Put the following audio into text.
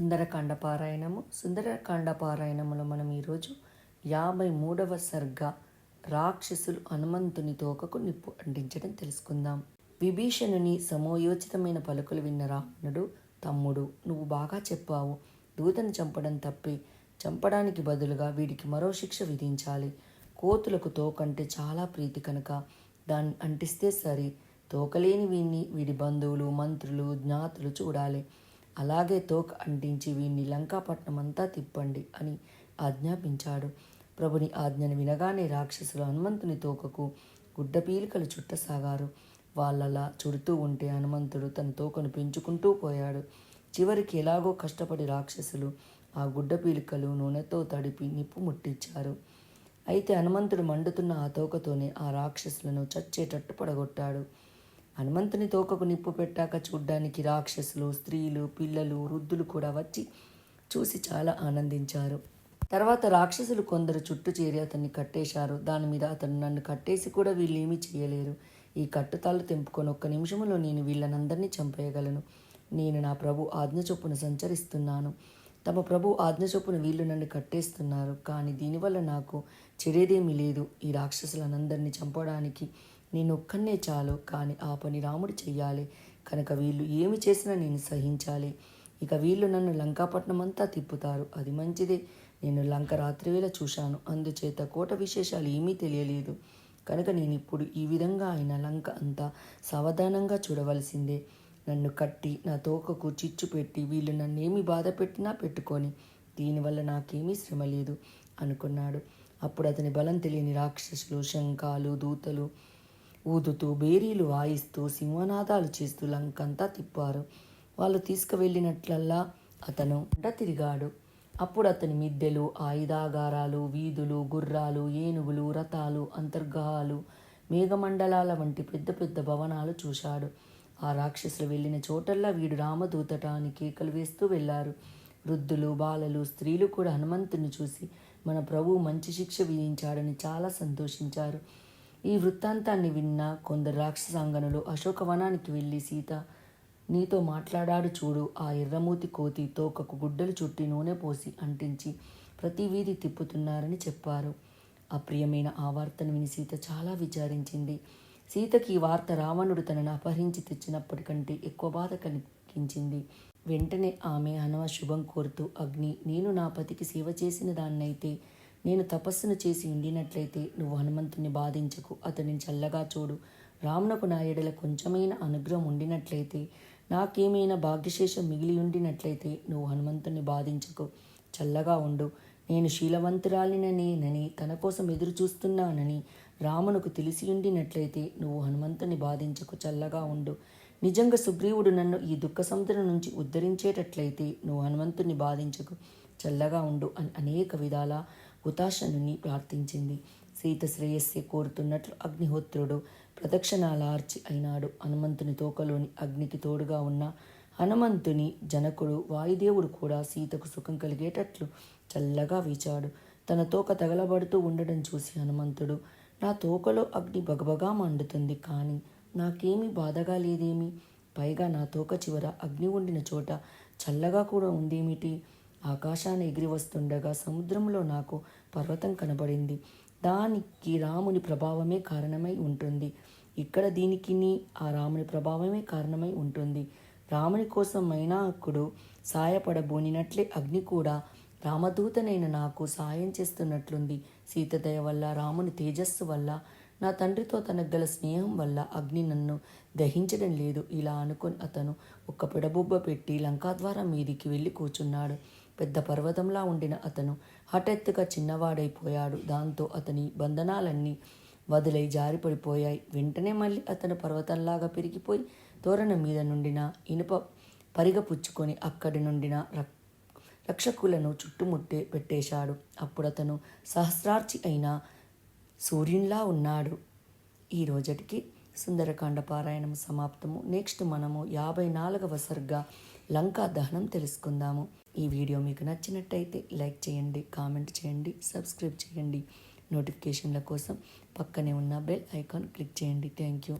సుందరకాండ పారాయణము సుందరకాండ పారాయణములో మనం ఈరోజు యాభై మూడవ సర్గ రాక్షసులు హనుమంతుని తోకకు నిప్పు అంటించడం తెలుసుకుందాం. విభీషణుని సమయోచితమైన పలుకులు విన్న రావణుడు తమ్ముడు నువ్వు బాగా చెప్పావు. దూతను చంపడం తప్పి. చంపడానికి బదులుగా వీడికి మరో శిక్ష విధించాలి. కోతులకు తోకంటే చాలా ప్రీతి కనుక దాన్ని అంటిస్తే సరి. తోకలేని వీణ్ణి వీడి బంధువులు మంత్రులు జ్ఞాతులు చూడాలి. అలాగే తోక అంటించి వీణ్ణి లంకాపట్నం అంతా తిప్పండి అని ఆజ్ఞాపించాడు. ప్రభుని ఆజ్ఞను వినగానే రాక్షసులు హనుమంతుని తోకకు గుడ్డ పీలికలు చుట్టసాగారు. వాళ్ళలా చుడుతూ ఉంటే హనుమంతుడు తన తోకను పెంచుకుంటూ పోయాడు. చివరికి ఎలాగో కష్టపడి రాక్షసులు ఆ గుడ్డ పీలికలు నూనెతో తడిపి నిప్పు ముట్టించారు. అయితే హనుమంతుడు మండుతున్న ఆ తోకతోనే ఆ రాక్షసులను చచ్చేటట్టు పడగొట్టాడు. హనుమంతుని తోకకు నిప్పు పెట్టాక చూడ్డానికి రాక్షసులు స్త్రీలు పిల్లలు వృద్ధులు కూడా వచ్చి చూసి చాలా ఆనందించారు. తర్వాత రాక్షసులు కొందరు చుట్టూ చేరి అతన్ని కట్టేశారు. దాని మీద అతను నన్ను కట్టేసి కూడా వీళ్ళేమీ చేయలేరు. ఈ కట్టుతాళ్ళు తెంపుకొని ఒక్క నిమిషంలో నేను వీళ్ళనందరినీ చంపేయగలను. నేను నా ప్రభు ఆజ్ఞ చొప్పున సంచరిస్తున్నాను. తమ ప్రభు ఆజ్ఞ చొప్పున వీళ్ళు నన్ను కట్టేస్తున్నారు. కానీ దీనివల్ల నాకు చెడేదేమీ లేదు. ఈ రాక్షసులనందరినీ చంపడానికి నేను ఒక్కనే చాలు కానీ ఆ పని రాముడు చెయ్యాలి. కనుక వీళ్ళు ఏమి చేసినా నేను సహించాలి. ఇక వీళ్ళు నన్ను లంకాపట్నం అంతా తిప్పుతారు. అది మంచిదే. నేను లంక రాత్రివేళ చూశాను. అందుచేత కోట విశేషాలు ఏమీ తెలియలేదు. కనుక నేను ఇప్పుడు ఈ విధంగా ఆయన లంక అంతా సావధానంగా చూడవలసిందే. నన్ను కట్టి నా తోకకు చిచ్చు పెట్టి వీళ్ళు నన్నేమి బాధ పెట్టినా పెట్టుకొని దీనివల్ల నాకేమీ శ్రమ లేదు అనుకున్నాడు. అప్పుడు అతని బలం తెలియని రాక్షసులు శంఖాలు దూతలు ఊదుతూ బేరీలు వాయిస్తూ సింహనాదాలు చేస్తూ లంకంతా తిప్పారు. వాళ్ళు తీసుకువెళ్ళినట్లల్లా అతను తిరిగాడు. అప్పుడు అతని మిద్దెలు ఆయుధాగారాలు వీధులు గుర్రాలు ఏనుగులు రథాలు అంతర్గాహాలు మేఘమండలాల వంటి పెద్ద పెద్ద భవనాలు చూశాడు. ఆ రాక్షసులు వెళ్ళిన చోటల్లా వీడు రామదూతటానికి కేకలు వేస్తూ వెళ్ళారు. వృద్ధులు బాలలు స్త్రీలు కూడా హనుమంతుని చూసి మన ప్రభువు మంచి శిక్ష విధించాడని చాలా సంతోషించారు. ఈ వృత్తాంతాన్ని విన్న కొందరు రాక్షసాంగనులు అశోకవనానికి వెళ్ళి సీత నీతో మాట్లాడాడు చూడు ఆ ఎర్రమూతి కోతి తోకకు గుడ్డలు చుట్టి నూనె పోసి అంటించి ప్రతి వీధి తిప్పుతున్నారని చెప్పారు. అప్రియమైన ఆ వార్తను విని సీత చాలా విచారించింది. సీతకి ఈ వార్త రావణుడు తనను అపహరించి తెచ్చినప్పటికంటే ఎక్కువ బాధ కలిగించింది. వెంటనే ఆమె అనవ శుభం కోరుతూ అగ్ని నేను నా పతికి సేవ చేసిన దాన్నైతే నేను తపస్సును చేసి ఉండినట్లయితే నువ్వు హనుమంతుని బాధించకు అతనిని చల్లగా చూడు. రామునకు నా ఎడల కొంచెమైన అనుగ్రహం ఉండినట్లయితే నాకేమైనా భాగ్యశేషం మిగిలి ఉండినట్లయితే నువ్వు హనుమంతుని బాధించకు. చల్లగా ఉండు. నేను శీలవంతురాలిననేనని తన కోసం ఎదురు చూస్తున్నానని రామునకు తెలిసి ఉండినట్లయితే నువ్వు హనుమంతుని బాధించకు చల్లగా ఉండు. నిజంగా సుగ్రీవుడు నన్ను ఈ దుఃఖ సముద్రం నుంచి ఉద్ధరించేటట్లయితే నువ్వు హనుమంతుని బాధించకు. చల్లగా ఉండు అని అనేక విధాల హుతాశనుని ప్రార్థించింది. సీత శ్రేయస్సే కోరుతున్నట్లు అగ్నిహోత్రుడు ప్రదక్షిణాలార్చి అయినాడు. హనుమంతుని తోకలోని అగ్నికి తోడుగా ఉన్న హనుమంతుని జనకుడు వాయుదేవుడు కూడా సీతకు సుఖం కలిగేటట్లు చల్లగా వీచాడు. తన తోక తగలబడుతూ ఉండడం చూసి హనుమంతుడు నా తోకలో అగ్ని బగబగా మండుతుంది కానీ నాకేమీ బాధగా లేదేమి? పైగా నా తోక చివర అగ్ని ఉండిన చోట చల్లగా కూడా ఉందేమిటి? ఆకాశాన్ని ఎగిరి వస్తుండగా సముద్రంలో నాకు పర్వతం కనబడింది. దానికి రాముని ప్రభావమే కారణమై ఉంటుంది. ఇక్కడ దీనికి ఆ రాముని ప్రభావమే కారణమై ఉంటుంది. రాముని కోసం మైనాకుడు సాయపడబోనినట్లే అగ్ని కూడా రామదూతనైన నాకు సాయం చేస్తున్నట్లుంది. సీతదయ వల్ల రాముని తేజస్సు వల్ల నా తండ్రితో తనకు గల స్నేహం వల్ల అగ్ని నన్ను దహించడం లేదు. ఇలా అనుకుని అతను ఒక పిడబొబ్బ పెట్టి లంకాద్వారం మీదికి వెళ్ళి కూర్చున్నాడు. పెద్ద పర్వతంలా ఉండిన అతను హఠాత్తుగా చిన్నవాడైపోయాడు. దాంతో అతని బంధనాలన్నీ వదిలై జారిపడిపోయాయి. వెంటనే మళ్ళీ అతను పర్వతంలాగా పెరిగిపోయి తోరణం మీద నుండిన ఇనుప పరిగ పుచ్చుకొని అక్కడి నుండిన రక్షకులను చుట్టుముట్టే పెట్టేశాడు. అప్పుడు అతను సహస్రార్చి అయిన సూర్యునిలా ఉన్నాడు. ఈ రోజటికి సుందరకాండ పారాయణం సమాప్తము. నెక్స్ట్ మనము యాభై నాలుగవ సరిగ్గా లంకా దహనం తెలుసుకుందాము. ఈ వీడియో మీకు నచ్చినట్టయితే లైక్ చేయండి కామెంట్ చేయండి సబ్స్క్రైబ్ చేయండి. నోటిఫికేషన్ల కోసం పక్కనే ఉన్న బెల్ ఐకాన్ క్లిక్ చేయండి. Thank you.